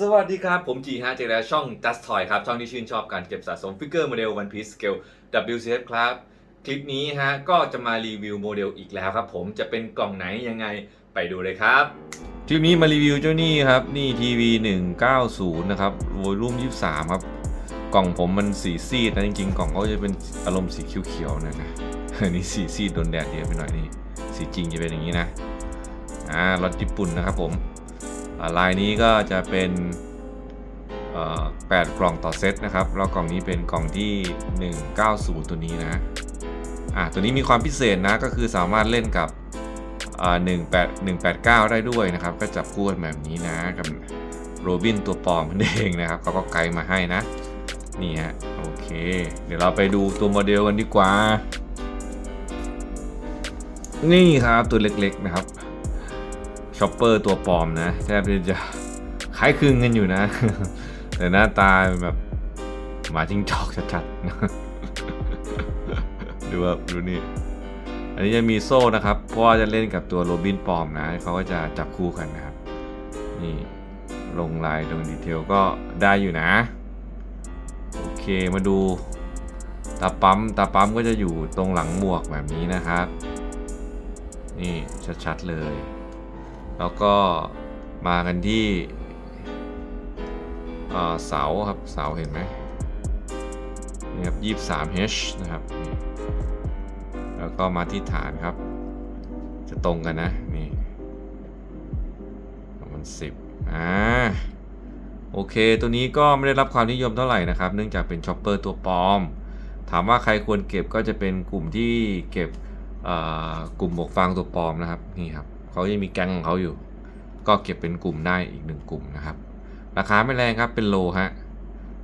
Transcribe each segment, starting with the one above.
สวัสดีครับ ผมจีฮะเจอแล้วช่อง Just Toy ครับ ช่องที่ชื่นชอบการเก็บสะสมฟิกเกอร์โมเดล One Piece Scale WCF ครับ คลิปนี้ฮะ ก็จะมารีวิวโมเดลอีกแล้วครับผมจะเป็นกล่องไหนยังไงไปดูเลยครับคลิปนี้มารีวิวเจ้านี่ครับ นี่ทีวี190 นะครับโวลูม23 ครับ กล่องผมมันสีซีดนะจริงๆ กล่องเขาจะเป็นอารมณ์สีเขียวๆน่อยนะอันนี้สีซีดโดนแดดเยอะไปหน่อยนี่สีจริงจะเป็นอย่างนี้นะอ่ารถญี่ปุ่นนะครับผม ลายนี้ก็จะเป็น8 กล่องต่อเซตนะครับ แล้วกล่องนี้เป็นกล่องที่ 190 ตัวนี้นะ อ่า ตัวนี้มีความพิเศษนะ ก็คือสามารถเล่นกับ18 189 ได้ด้วยนะครับ ก็จับคู่กันแบบนี้นะ กับโรบินตัวปลอมมันเองนะครับเขาก็ไกด์มาให้นะ นี่ฮะ โอเค เดี๋ยวเราไปดูตัวโมเดลกันดีกว่า นี่ครับตัวเล็กๆนะครับ ชอปเปอร์ตัวปลอมนะแทบจะคล้ายคลึงกันอยู่นะ แต่หน้าตาแบบหมาจิ้งจอกชัดๆดูว่าดูนี่อันนี้จะมีโซ่นะครับเพราะว่าจะเล่นกับตัวโรบินปลอมนะเขาก็จะจับคู่กันนะครับ นี่ลงลายลงดีเทลก็ได้อยู่นะ โอเคมาดูตาปั๊มตาปั๊มก็จะอยู่ตรงหลังหมวกแบบนี้นะครับ นี่ชัดๆเลย แล้วก็มากันที่เสาครับเสาเห็นไหมนี่ครับ 23H นะครับแล้วก็มาที่ฐานครับ จะตรงกันนะ นี่มัน10อ่าโอเค ตัวนี้ก็ไม่ได้รับความนิยมเท่าไหร่นะครับ เนื่องจากเป็นช็อปเปอร์ตัวปลอม ถามว่าใครควรเก็บก็จะเป็นกลุ่มที่เก็บกลุ่มหมวกฟางตัวปลอมนะครับ นี่ครับ เขายังมีแก๊งของเขาอยู่ ก็เก็บเป็นกลุ่มได้อีกหนึ่งกลุ่มนะครับ ราคาไม่แรงครับเป็นโลฮะ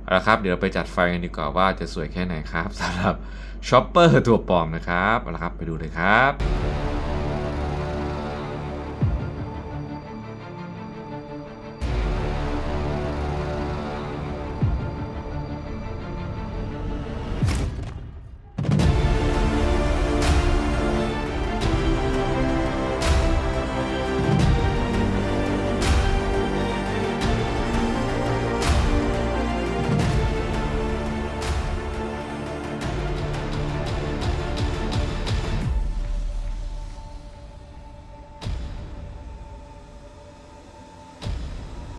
เอาละครับเดี๋ยวเราไปจัดไฟกันดีกว่าว่าจะสวยแค่ไหนครับสำหรับช็อปเปอร์ตัวปลอมนะครับเอาละครับไปดูเลยครับ